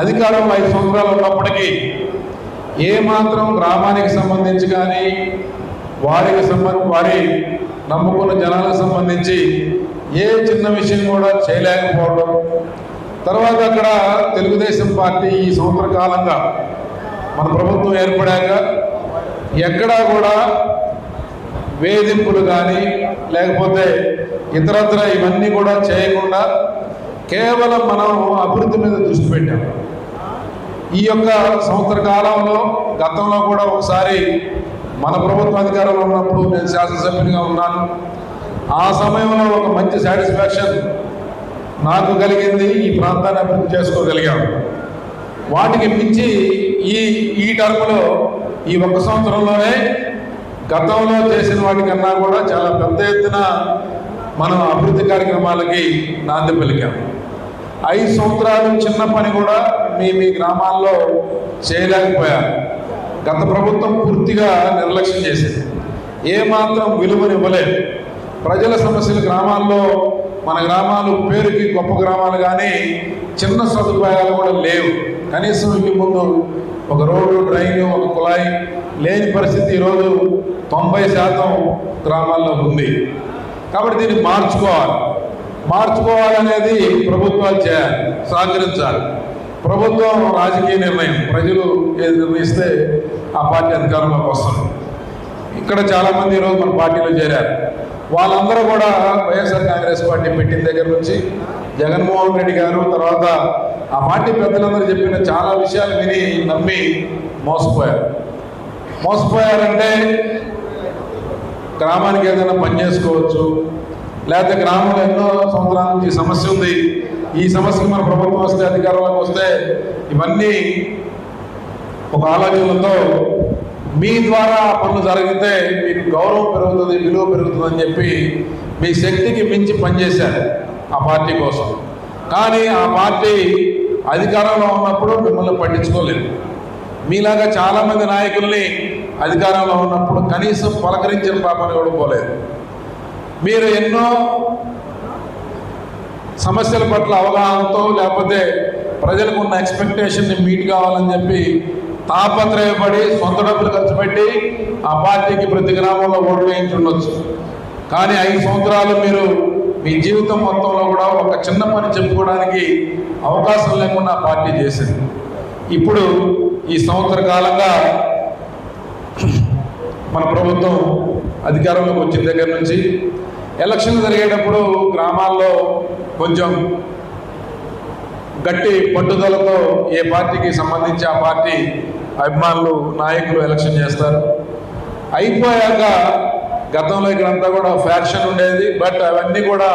అధికారంలో ఐదు సంవత్సరాలు ఉన్నప్పటికీ ఏ మాత్రం గ్రామానికి సంబంధించి కానీ వారికి సంబంధ వారి నమ్ముకున్న జనాలకు సంబంధించి ఏ చిన్న విషయం కూడా చేయలేకపోవడం. తర్వాత అక్కడ తెలుగుదేశం పార్టీ ఈ సంవత్సర కాలంగా మన ప్రభుత్వం ఏర్పడాక ఎక్కడా కూడా వేధింపులు కానీ లేకపోతే ఇతరత్ర ఇవన్నీ కూడా చేయకుండా కేవలం మనం అభివృద్ధి మీద దృష్టి పెట్టాం. ఈ యొక్క సంవత్సర కాలంలో గతంలో కూడా ఒకసారి మన ప్రభుత్వ అధికారంలో ఉన్నప్పుడు నేను శాసనసభ్యునిగా ఉన్నాను. ఆ సమయంలో ఒక మంచి సాటిస్ఫాక్షన్ నాకు కలిగింది ఈ ప్రాంతాన్ని అభివృద్ధి చేసుకోగలిగాను వాటికి మించి ఈ ఈ టర్మ్లో ఈ ఒక్క సంవత్సరంలోనే గతంలో చేసిన వాటికన్నా కూడా చాలా పెద్ద ఎత్తున మనం అభివృద్ధి కార్యక్రమాలకి నాంది పలికాము ఐదు సంవత్సరాలు చిన్న పని కూడా మీ మీ గ్రామాల్లో చేయలేకపోయారు. గత ప్రభుత్వం పూర్తిగా నిర్లక్ష్యం చేసింది. ఏమాత్రం విలువనివ్వలేదు. ప్రజల సమస్యలు గ్రామాల్లో మన గ్రామాలు పేరుకి గొప్ప గ్రామాలు కానీ చిన్న సదుపాయాలు కూడా లేవు. కనీసం ఇంటి ముందు ఒక రోడ్డు డ్రైన్ ఒక కుళాయి లేని పరిస్థితి ఈరోజు తొంభై శాతం గ్రామాల్లో ఉంది. కాబట్టి దీన్ని మార్చుకోవాలి. మార్చుకోవాలనేది ప్రభుత్వాలు చేయాలి సహకరించాలి. ప్రభుత్వం రాజకీయ నిర్ణయం. ప్రజలు ఏది నిర్ణయిస్తే ఆ పార్టీ అధికారంలోకి వస్తుంది. ఇక్కడ చాలామంది ఈరోజు మన పార్టీలో చేరారు. వాళ్ళందరూ కూడా వైఎస్ఆర్ కాంగ్రెస్ పార్టీ పెట్టిన దగ్గర నుంచి జగన్మోహన్ రెడ్డి గారు తర్వాత ఆ పార్టీ పెద్దలందరూ చెప్పిన చాలా విషయాలు విని నమ్మి మోసపోయారు. మోసపోయారంటే గ్రామానికి ఏదైనా పని చేసుకోవచ్చు లేకపోతే గ్రామంలో ఎన్నో సంవత్సరాల నుంచి సమస్య ఉంది. ఈ సమస్యకి మన ప్రభుత్వం వస్తే అధికారంలోకి వస్తే ఇవన్నీ ఒక ఆలోచనలతో మీ ద్వారా పనులు జరిగితే మీకు గౌరవం పెరుగుతుంది విలువ పెరుగుతుంది అని చెప్పి మీ శక్తికి మించి పనిచేశారు ఆ పార్టీ కోసం. కానీ ఆ పార్టీ అధికారంలో ఉన్నప్పుడు మిమ్మల్ని పట్టించుకోలేదు. మీలాగా చాలామంది నాయకుల్ని అధికారంలో ఉన్నప్పుడు కనీసం పలకరించిన పాపని కూడా పోలేదు మీరు ఎన్నో సమస్యల పట్ల అవగాహనతో లేకపోతే ప్రజలకు ఉన్న ఎక్స్పెక్టేషన్ని మీట్ కావాలని చెప్పి తాపత్రయపడి సొంత డబ్బులు ఖర్చు పెట్టి ఆ పార్టీకి ప్రతి గ్రామంలో ఓటు వేయించి ఉండొచ్చు కానీ ఐదు సంవత్సరాలు మీరు మీ జీవితం మొత్తంలో కూడా ఒక చిన్న పని చెప్పుకోవడానికి అవకాశం లేకుండా పార్టీ చేసింది. ఇప్పుడు ఈ సంవత్సర కాలంగా మన ప్రభుత్వం అధికారంలోకి వచ్చిన దగ్గర నుంచి ఎలక్షన్ జరిగేటప్పుడు గ్రామాల్లో కొంచెం గట్టి పట్టుదలతో ఏ పార్టీకి సంబంధించి ఆ పార్టీ అభిమానులు నాయకులు ఎలక్షన్ చేస్తారు. అయిపోయాక గతంలో ఇక్కడంతా కూడా ఫ్యాక్షన్ ఉండేది బట్ అవన్నీ కూడా